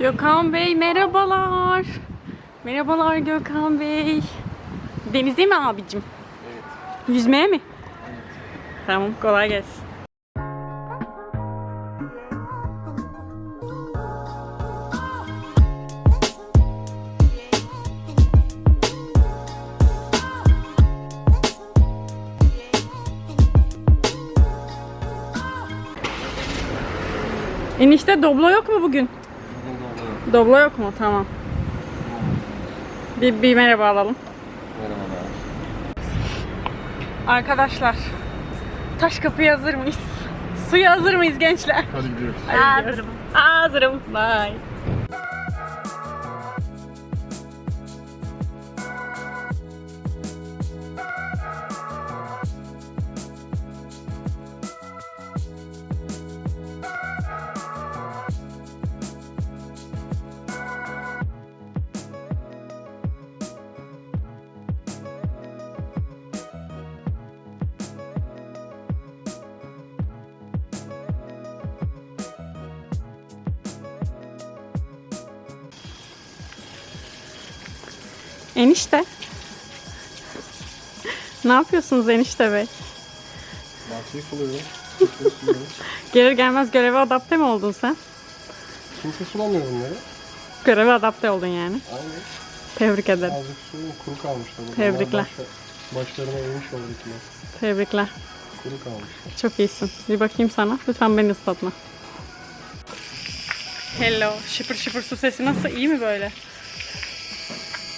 Gökhan Bey merhabalar. Merhabalar Gökhan Bey. Denize mi abicim? Evet. Yüzmeye mi? Tamam kolay gelsin. Enişte doblo yok mu bugün? Doblo yok mu? Tamam. Bir, bir merhaba alalım. Merhabalar. Arkadaşlar, taş kapıya hazır mıyız? Suya hazır mıyız gençler? Hadi gidiyoruz. Hazırım. Hazırım. Bye. Enişte. ne yapıyorsunuz enişte bey? Bahçeyi suluyorum. Gelir gelmez göreve adapte mi oldun sen? Kimse sulamıyor bunları. Göreve adapte oldun yani. Aynen. Tebrik ederim. Azıcık suyun kuru burada. Tebrikler. Başla- başlarına eğmiş oradakiler. Tebrikler. Kuru kalmışlar. Çok iyisin. Bir bakayım sana. Lütfen beni ıslatma. Hello. Şıpır şıpır su sesi nasıl? İyi mi böyle?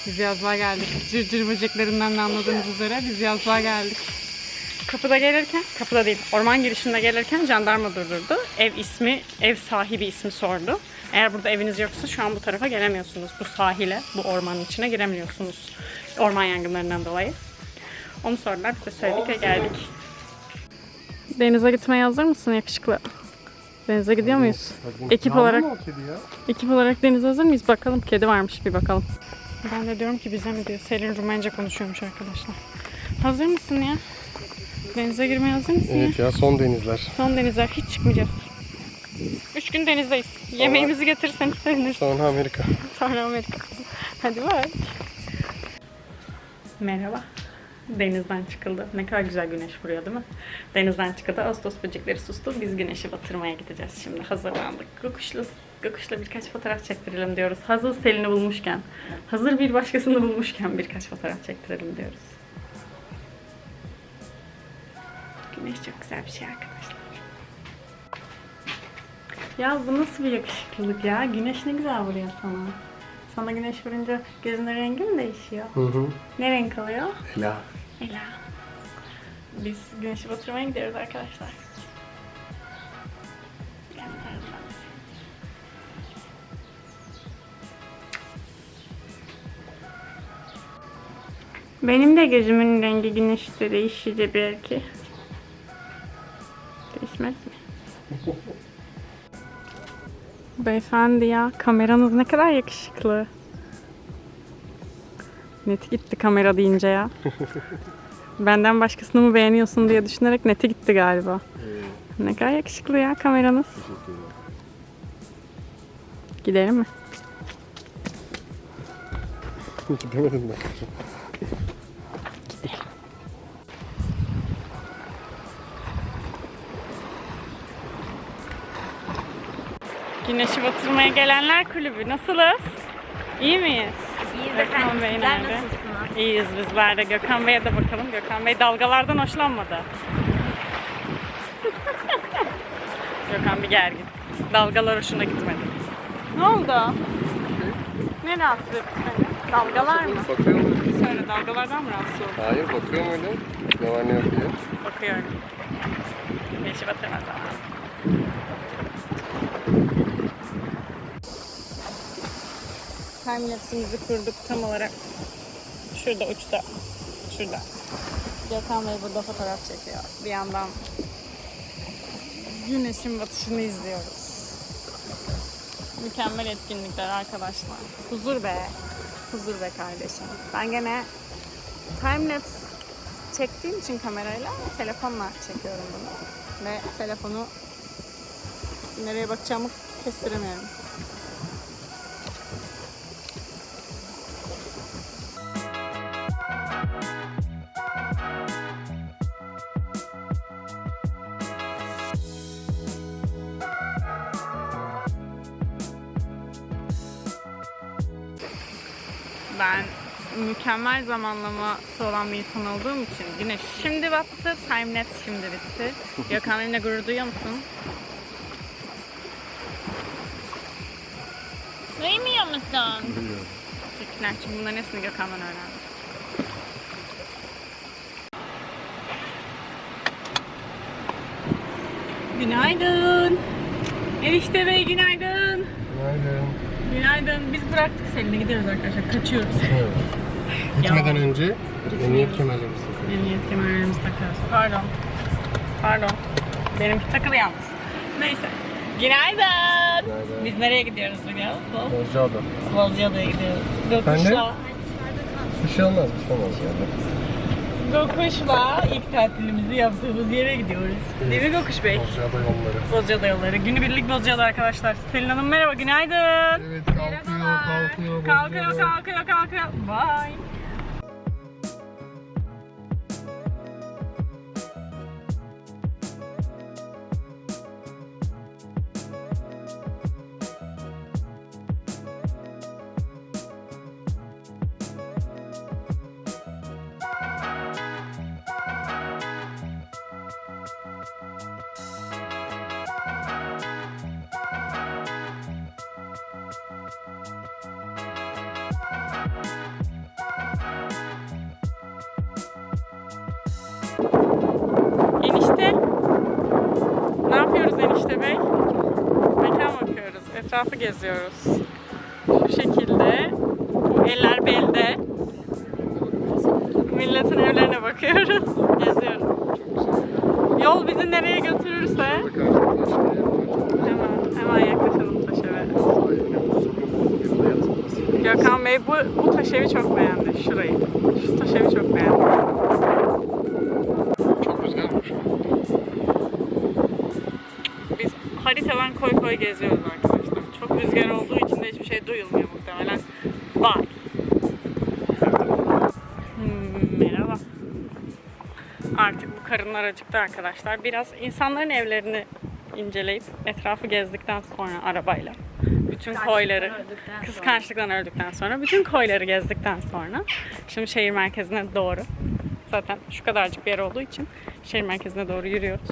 Biz yazlığa geldik. Cırcır böceklerinden de anladığınız üzere biz yazlığa geldik. Kapıda gelirken, kapıda değil, orman girişinde gelirken jandarma durdurdu. Ev ismi, ev sahibi ismi sordu. Eğer burada eviniz yoksa şu an bu tarafa gelemiyorsunuz. Bu sahile, bu ormanın içine giremiyorsunuz. Orman yangınlarından dolayı. Onu sordular, biz de söyledik ve geldik. Denize gitmeye hazır mısın yakışıklı? Denize gidiyor muyuz? Ekip olarak-? Ekip olarak denize hazır mıyız? Bakalım kedi varmış bir bakalım. Ben de diyorum ki bize mi diyor. Selin Rumence konuşuyormuş arkadaşlar. Hazır mısın ya? Denize girmeye hazır mısın ya? Evet ya son denizler. Son denizler hiç çıkmayacağız. Üç gün denizdeyiz. Yemeğimizi getirirseniz seviniriz. Sonra Amerika. Sonra Amerika. Hadi bak. Merhaba. Denizden çıkıldı. Ne kadar güzel güneş vuruyor değil mi? Denizden çıkıldı. Ağustos böcekleri sustu. Biz güneşi batırmaya gideceğiz şimdi. Hazırlandık. Gökuşlu, gökuşla birkaç fotoğraf çektirelim diyoruz. Hazır Selin'i bulmuşken, hazır bir başkasını bulmuşken birkaç fotoğraf çektirelim diyoruz. Güneş çok güzel bir şey arkadaşlar. Ya bu nasıl bir yakışıklılık ya? Güneş ne güzel vuruyor sana. Sana güneş vurunca gözünün rengi mi değişiyor? Hı hı. Ne renk alıyor? Ela. Ela. Biz güneşi batırmaya gidiyoruz arkadaşlar. Benim de gözümün rengi güneşte değişince belki. Değişmez mi? Beyefendi ya kameranız ne kadar yakışıklı. Neti gitti kamera deyince ya. Benden başkasını mı beğeniyorsun diye düşünerek neti gitti galiba. Ne kadar yakışıklı ya kameranız. Gidelim mi? Gidemedim ben. Güneşi batırmaya gelenler kulübü. Nasılız? İyi miyiz? İyiyiz Gökhan efendim. Bey Sizler nerede? nasılsınız? İyiyiz bizler de. Gökhan Bey'e de bakalım. Gökhan Bey dalgalardan hoşlanmadı. Gökhan bir gergin. Dalgalar hoşuna gitmedi. Ne oldu? Ne rahatsız etti seni? Dalgalar mı? Bakıyor mu? Söyle dalgalardan mı rahatsız oldun? Hayır bakıyor muydun? Ne var ne yok diye. Bakıyorum. Güneşi batırmaz ama. Timelapse'imizi kurduk tam olarak. Şurada uçta. Şurada. Gökhan Bey burada fotoğraf çekiyor. Bir yandan güneşin batışını izliyoruz. Mükemmel etkinlikler arkadaşlar. Huzur be. Huzur be kardeşim. Ben gene timelapse çektiğim için kamerayla telefonla çekiyorum bunu. Ve telefonu nereye bakacağımı kestiremiyorum. Mükemmel zamanlaması olan bir insan olduğum için güneş şimdi battı, time lapse şimdi bitti. Gökhan benimle gurur duyuyor musun? Duymuyor musun? Biliyorum. Teşekkürler. Çünkü bunların hepsini Gökhan'dan öğrendim. Günaydın. Enişte Bey günaydın. Günaydın. Günaydın. Biz bıraktık Selin'e gidiyoruz arkadaşlar. Kaçıyoruz. Evet. Gitmeden önce emniyet kemerlerimizi takalım. Emniyet kemerlerimizi takıyoruz. Pardon. Pardon. Benimki takılı yalnız. Neyse. Günaydın. Günaydın. Biz nereye gidiyoruz biliyor musun? Bozcaada. Bozcaada'ya gidiyoruz. Gökuş'la. Bir şey olmaz, bir şey olmaz yani. Gökuş'la ilk tatilimizi yaptığımız yere gidiyoruz. Değil mi Gökuş Bey? Bozcaada yolları. Bozcaada yolları. Günübirlik Bozcaada arkadaşlar. Selin Hanım merhaba, günaydın. Evet kalkıyor, kalkıyor. Kalkıyor, kalkıyor, kalkıyor. Bye. Etrafı geziyoruz. Şu şekilde. Bu eller belde. Milletin evlerine bakıyoruz. Geziyoruz. Yol bizi nereye götürürse hemen, hemen yaklaşalım taş eve. Gökhan Bey bu, bu taş evi çok beğendi. Şurayı. Şu taş evi çok beğendi. Çok rüzgar var şu an. Biz haritadan koy koy geziyoruz arkadaşlar. Bu karınlar acıktı arkadaşlar. Biraz insanların evlerini inceleyip etrafı gezdikten sonra arabayla bütün koyları kıskançlıktan öldükten sonra bütün koyları gezdikten sonra şimdi şehir merkezine doğru zaten şu kadarcık bir yer olduğu için şehir merkezine doğru yürüyoruz.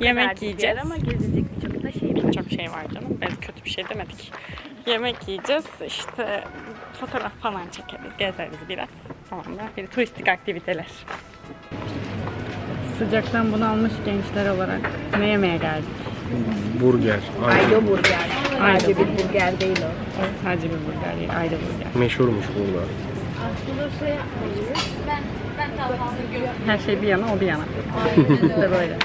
Yemek yiyeceğiz. ama gezecek çok da şey var. Çok şey var canım. Biz kötü bir şey demedik. Yemek yiyeceğiz. işte fotoğraf falan çekeriz. Gezeriz biraz. Tamam da bir turistik aktiviteler. Sıcaktan bunalmış gençler olarak ne yemeye geldik? Burger. Aydo burger. Aydo. Sadece bir burger değil o. Evet, sadece bir burger değil, ayrı burger. Meşhurmuş burada. Her şey bir yana, o bir yana. Biz de böyle.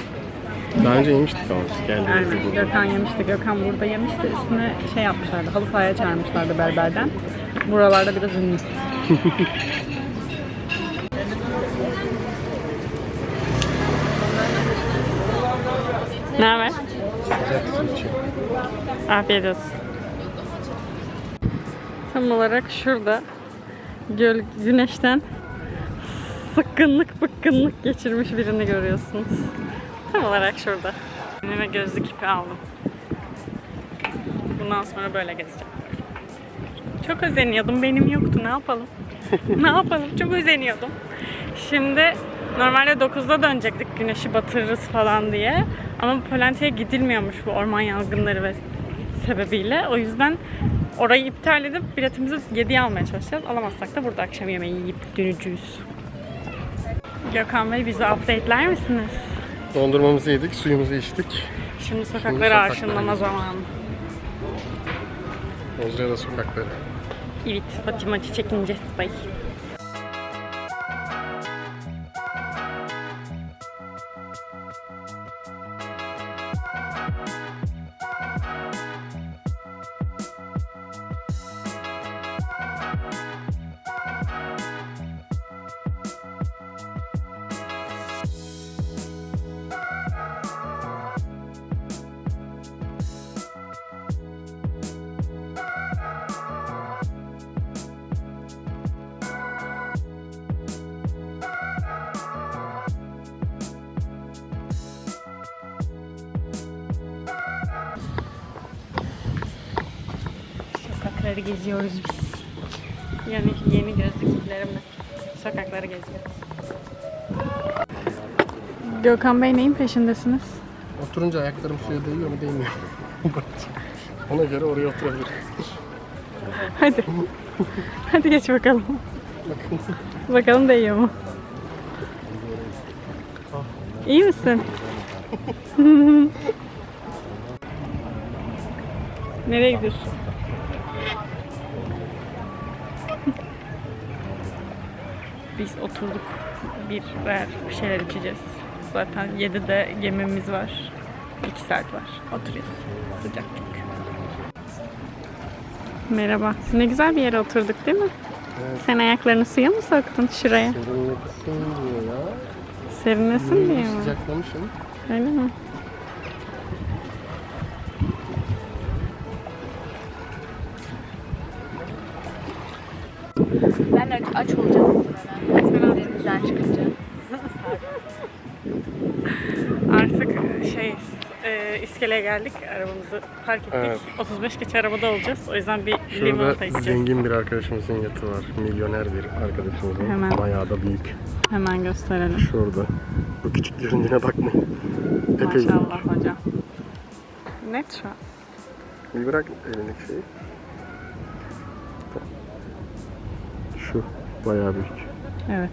Daha önce yemiştik ama biz geldiğimizde Aynen. burada. Gökhan yemişti. Gökhan burada yemişti. Üstüne şey yapmışlardı. Halı sahaya çağırmışlardı berberden. Buralarda biraz ünlü. Ne haber? Afiyet olsun. Tam olarak şurada göl güneşten sıkkınlık bıkkınlık geçirmiş birini görüyorsunuz. Tam olarak şurada. Kendime gözlük ipi aldım. Bundan sonra böyle gezeceğim. Çok özeniyordum. Benim yoktu. Ne yapalım? ne yapalım? Çok özeniyordum. Şimdi normalde 9'da dönecektik güneşi batırırız falan diye. Ama Polente'ye gidilmiyormuş bu orman yangınları ve sebebiyle. O yüzden orayı iptal edip biletimizi 7'ye almaya çalışacağız. Alamazsak da burada akşam yemeği yiyip döneceğiz. Gökhan Bey bizi update'ler misiniz? Dondurmamızı yedik, suyumuzu içtik. Şimdi sokakları sokaklara arşınlama zamanı. Bozcaada sokakları. Evet, Fatima Çiçek İnce Sokakları geziyoruz biz. Yani yeni gözlüklerimle sokakları geziyoruz. Gökhan Bey neyin peşindesiniz? Oturunca ayaklarım suya değiyor mu değmiyor mu? Ona göre oraya oturabilirim. Hadi. Hadi geç bakalım. bakalım değiyor mu? İyi misin? Nereye gidiyorsun? Biz oturduk. Bir ver bir şeyler içeceğiz. Zaten 7'de gemimiz var. 2 saat var. Oturuyoruz. Sıcak çünkü. Merhaba. Ne güzel bir yere oturduk değil mi? Evet. Sen ayaklarını suya mı soktun şuraya? Serinlesin diyor ya. Serinlesin diye mi? Sıcaklamışım. Öyle mi? Ben aç olacağım. Denizden çıkınca. Artık şey e, iskeleye geldik. Arabamızı park ettik. Evet. 35 geç arabada olacağız. O yüzden bir Şurada limonata içeceğiz. zengin bir arkadaşımızın yatı var. Milyoner bir arkadaşımızın. Hemen. Bayağı da büyük. Hemen gösterelim. Şurada. Bu küçük göründüğüne bakmayın. Epey büyük. Maşallah hocam. Net şu an. Bir bırak elindeki şeyi. Şu. Bayağı büyük. Evet.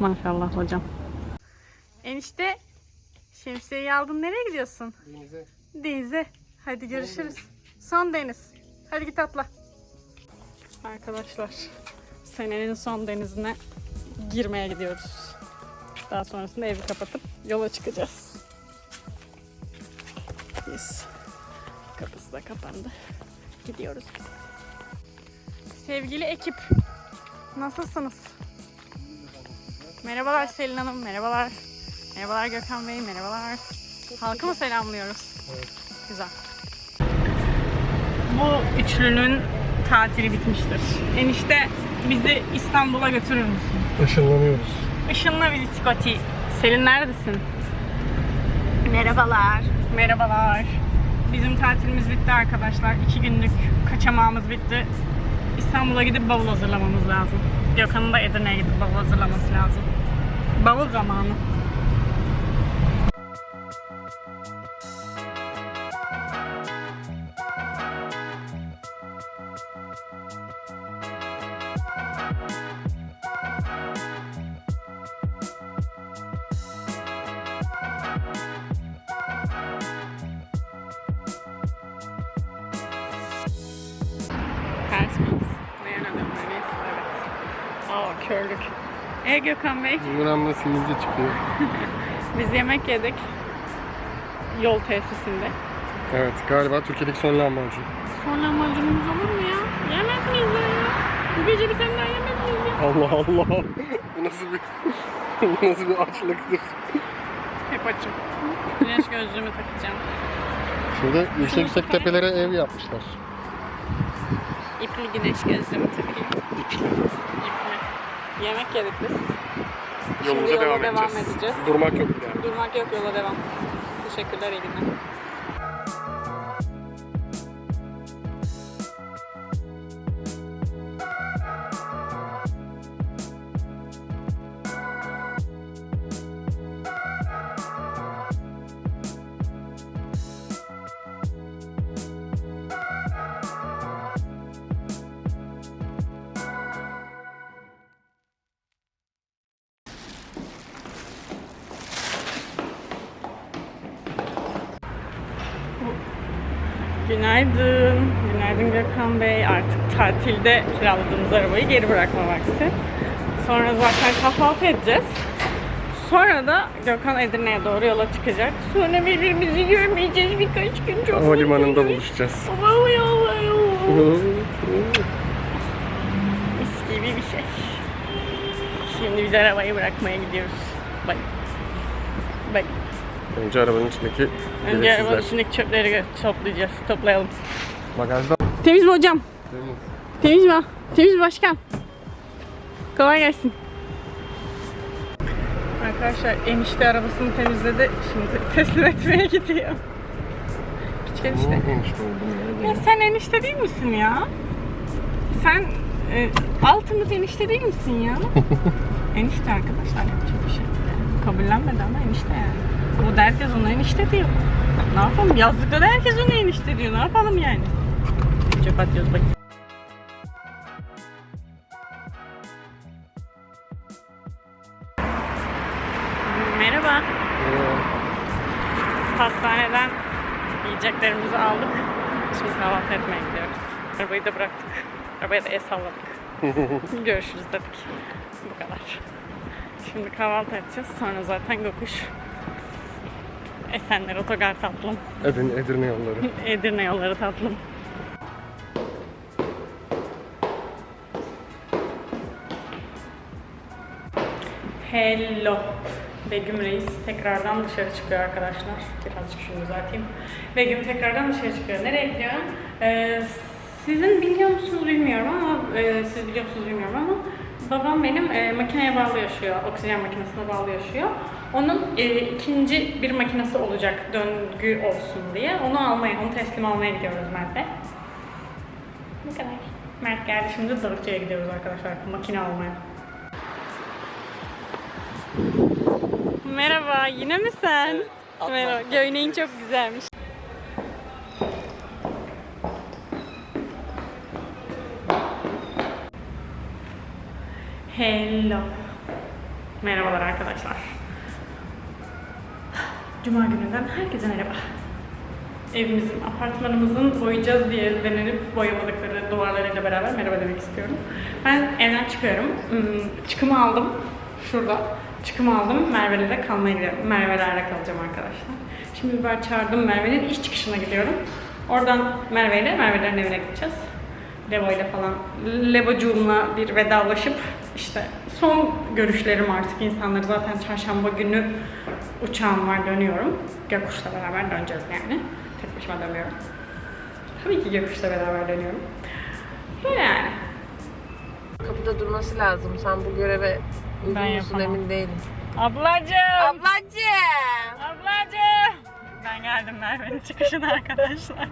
Maşallah hocam. Enişte şemsiyeyi aldın nereye gidiyorsun? Denize. Denize. Hadi görüşürüz. Son deniz. Hadi git atla. Arkadaşlar senenin son denizine girmeye gidiyoruz. Daha sonrasında evi kapatıp yola çıkacağız. Yes. Kapısı da kapandı. Gidiyoruz biz. Sevgili ekip. Nasılsınız? Merhabalar Selin Hanım, merhabalar. Merhabalar Gökhan Bey, merhabalar. Halkı mı selamlıyoruz? Güzel. Bu üçlünün tatili bitmiştir. Enişte bizi İstanbul'a götürür müsün? Işınlanıyoruz. Işınla bizi Scotty. Selin neredesin? Merhabalar. Merhabalar. Bizim tatilimiz bitti arkadaşlar. İki günlük kaçamağımız bitti. İstanbul'a gidip bavul hazırlamamız lazım. Gökhan'ın da Edirne'ye gidip bavul hazırlaması lazım. Bavul zamanı. Körlük. E Gökhan Bey, Buramda sivilce çıkıyor. biz yemek yedik. Yol tesisinde. Evet galiba Türkiye'deki son lahmacun. Sonra lahmacunumuz olur mu ya? Yemez miyiz ya? Bu gece bir tane daha yemez miyiz ya? Allah Allah. Bu nasıl bir bu nasıl bir açlıktır. Hep açım. Güneş gözlüğümü takacağım. Şurada yüksek yüksek tepelere ev yapmışlar. İpli güneş gözlüğümü takayım. İpli. Yemek yedik biz. Yolumuza yola devam, devam edeceğiz. edeceğiz. Durmak yok yani. Durmak yok yola devam. Teşekkürler iyi günler. Günaydın. Günaydın Gökhan Bey. Artık tatilde kiraladığımız arabayı geri bırakma vakti. Sonra zaten kahvaltı edeceğiz. Sonra da Gökhan Edirne'ye doğru yola çıkacak. Sonra birbirimizi görmeyeceğiz birkaç gün çok Havalimanında mutluyuz. buluşacağız. Vay vay vay. Mis gibi bir şey. Şimdi biz arabayı bırakmaya gidiyoruz. Bak. Bak. Önce arabanın içindeki Önce arabanın içindeki çöpleri toplayacağız. Toplayalım. Bagajda Temiz mi hocam? Temiz mi? Temiz mi başkan? Kolay gelsin. Arkadaşlar enişte arabasını temizledi. Şimdi teslim etmeye gidiyor. Küçük enişte. Niye enişte oldum ya? Ya sen enişte değil misin ya? Sen e, altımız enişte değil misin ya? enişte arkadaşlar yapacak bir şey. Kabullenmedi ama enişte yani. O da herkes ona enişte diyor. Ne yapalım? Yazlıkta da herkes ona enişte diyor. Ne yapalım yani? Çöp atıyoruz bakayım. Merhaba. Pastaneden yiyeceklerimizi aldık. Şimdi kahvaltı etmeye gidiyoruz. Arabayı da bıraktık. Arabaya da el salladık. Görüşürüz dedik. Bu kadar. Şimdi kahvaltı edeceğiz. Sonra zaten Gökuş. Esenler Otogar tatlım. Edirne, Edirne yolları. Edirne yolları tatlım. Hello. Begüm Reis tekrardan dışarı çıkıyor arkadaşlar. Birazcık şunu düzelteyim. Begüm tekrardan dışarı çıkıyor. Nereye gidiyor? Ee, sizin biliyor musunuz bilmiyorum ama e, siz biliyor musunuz bilmiyorum ama babam benim e, makineye bağlı yaşıyor. Oksijen makinesine bağlı yaşıyor. Onun e, ikinci bir makinesi olacak döngü olsun diye. Onu almaya, onu teslim almaya gidiyoruz Mert'le. Bu kadar. Mert geldi şimdi Dalıkçı'ya gidiyoruz arkadaşlar makine almaya. Merhaba, yine mi sen? Merhaba, göğneğin çok güzelmiş. Hello. Merhabalar arkadaşlar. Cuma gününden herkese merhaba. Evimizin, apartmanımızın boyayacağız diye denenip boyamadıkları duvarlarıyla beraber merhaba demek istiyorum. Ben evden çıkıyorum. Hmm, Çıkımı aldım. Şurada. Çıkımı aldım. Merve'lere gidiyorum. Merve'lerle kalacağım arkadaşlar. Şimdi ben çağırdım Merve'nin iş çıkışına gidiyorum. Oradan Merve ile Merve'lerin evine gideceğiz. Levo ile falan, Levocuğumla bir vedalaşıp işte son görüşlerim artık insanları zaten çarşamba günü uçağım var dönüyorum. Gökuş'la beraber döneceğiz yani. Tek başıma dönmüyorum. Tabii ki Gökuş'la beraber dönüyorum. Böyle yani. Kapıda durması lazım. Sen bu göreve uygun musun emin değilim. Ablacığım! Ablacığım! Ablacığım! Ben geldim Merve'nin çıkışına arkadaşlar.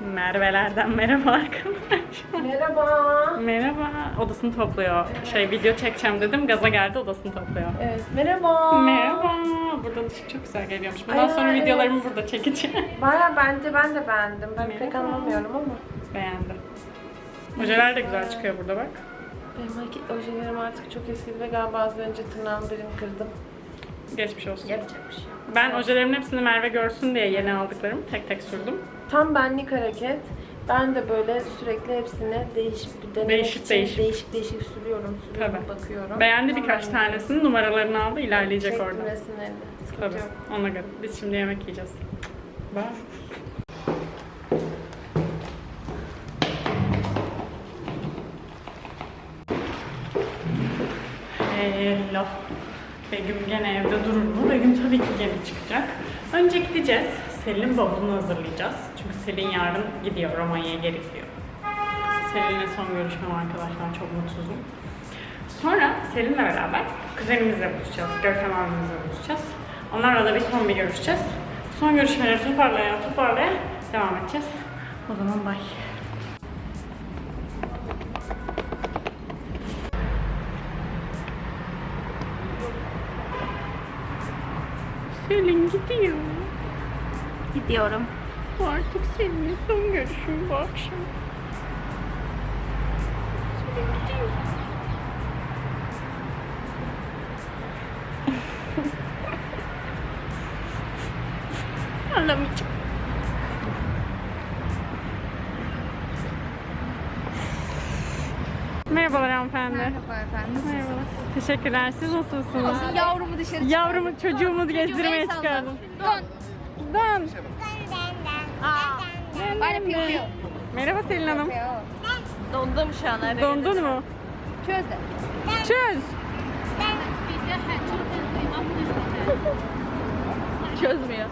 Merve'lerden merhaba arkadaşlar. Merhaba. Merhaba. Odasını topluyor. Şey video çekeceğim dedim. Gaza geldi odasını topluyor. Evet, merhaba. Merhaba. Burada ışık çok güzel geliyormuş. Bundan Ay, sonra evet. videolarımı burada çekeceğim. Baya bence ben de beğendim. Ben pek Merhaba. anlamıyorum ama. Beğendim. Ojeler de güzel çıkıyor burada bak. Benim ojelerim artık çok eskidi ve galiba az önce tırnağımı birini kırdım. Geçmiş olsun. Yapacak bir şey. Ben ojelerimin hepsini Merve görsün diye yeni aldıklarımı tek tek sürdüm. Tam benlik hareket. Ben de böyle sürekli hepsine değişik bir denemek Değişik için değişik. değişik değişik sürüyorum, sürüyorum, Tabii. bakıyorum. Beğendi Tam birkaç benlik. tanesini, numaralarını aldı, ilerleyecek Çektim orada. resimlerini. Sıkıntı Tabii, yok. ona göre. Biz şimdi yemek yiyeceğiz. Bak. Hello. Begüm gene evde durur mu? Begüm tabii ki gene çıkacak. Önce gideceğiz. Selin'in bavulunu hazırlayacağız. Çünkü Selin yarın gidiyor. Romanya'ya geri gidiyor. Selin'le son görüşmem arkadaşlar. Çok mutsuzum. Sonra Selin'le beraber kuzenimizle buluşacağız. Görkem abimizle buluşacağız. Onlarla da bir son bir görüşeceğiz. Son görüşmeleri toparlaya toparlaya devam edeceğiz. O zaman bay. Selin gidiyor. Gidiyorum. Artık seninle son görüşüm bu akşam. Selin gidiyor. Ağlamayacağım. Merhabalar hanımefendi. Merhaba efendim. Merhaba. Teşekkürler. Siz nasılsınız? Yavrumu dışarı Yavrumu, çocuğumu gezdirmeye çıkardım. Dön. Dön. Aa. Bana piyo piyo. Merhaba Selin Hanım. Dondum şu an. Dondun mu? Çöz. Çöz. Çözmüyor.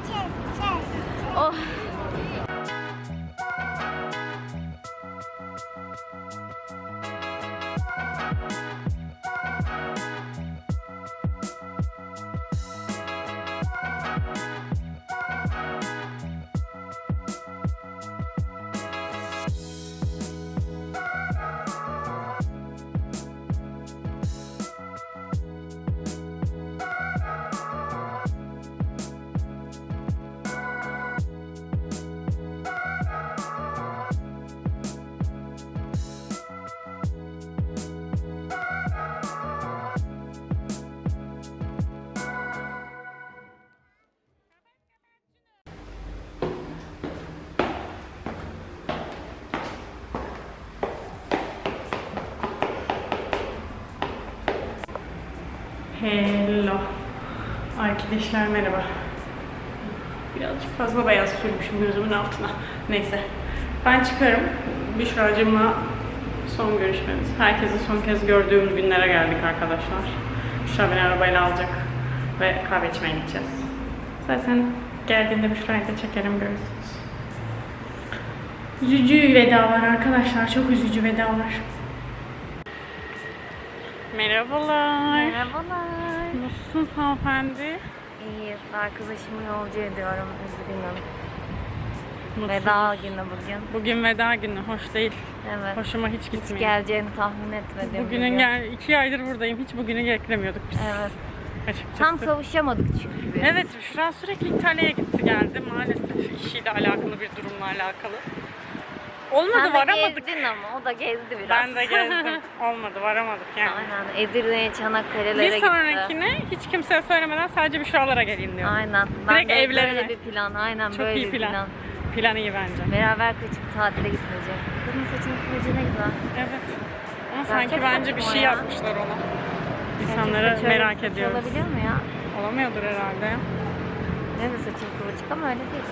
Oh. Hello. Arkadaşlar merhaba. Birazcık fazla beyaz sürmüşüm gözümün altına. Neyse. Ben çıkarım. Büşra'cığımla son görüşmemiz. Herkesi son kez gördüğüm günlere geldik arkadaşlar. Büşra beni arabayla alacak ve kahve içmeye gideceğiz. Zaten geldiğinde Büşra'yı da çekerim görürsünüz. Üzücü vedalar arkadaşlar. Çok üzücü vedalar. Merhabalar. Merhabalar. Nasılsınız hanımefendi? İyiyiz. Arkadaşımı yolcu ediyorum. Üzgünüm. Mutsuz. Veda günü bugün. Bugün veda günü. Hoş değil. Evet. Hoşuma hiç Hiç gitmiyor. geleceğini tahmin etmedim. Bugünün gel iki aydır buradayım. Hiç bugünü beklemiyorduk biz. Evet. Açıkçası. Tam kavuşamadık çünkü biz. Evet, Şura sürekli İtalya'ya gitti geldi. Maalesef işiyle alakalı bir durumla alakalı. Olmadı, Sen de varamadık. gezdin ama o da gezdi biraz. Ben de gezdim. Olmadı, varamadık yani. Aynen. Edirne'ye, Çanakkale'lere Bir gitti. sonrakine hiç kimseye söylemeden sadece bir şuralara geleyim diyorum. Aynen. Ben Direkt de evlerine. Böyle bir plan. Aynen Çok böyle iyi bir plan. plan. Plan iyi bence. Beraber kaçıp tatile gitmeyecek. Kızın saçını kıvırcığı ne güzel. Evet. Ama Gerçek sanki bence bir şey ya. yapmışlar ona. İnsanları bir merak ediyoruz. Olabiliyor mu ya? Olamıyordur herhalde. Benim de saçım kıvırcık ama öyle değil.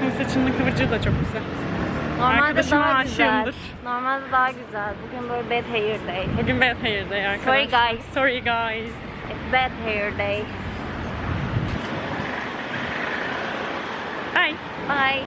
Senin saçının kıvırcığı da çok güzel. Normalde Arkadaşıma daha güzel. aşığımdır. Normalde daha güzel. Bugün böyle bad hair day. Bugün bad hair day arkadaşlar. Sorry guys. Sorry guys. It's bad hair day. Bye. Bye.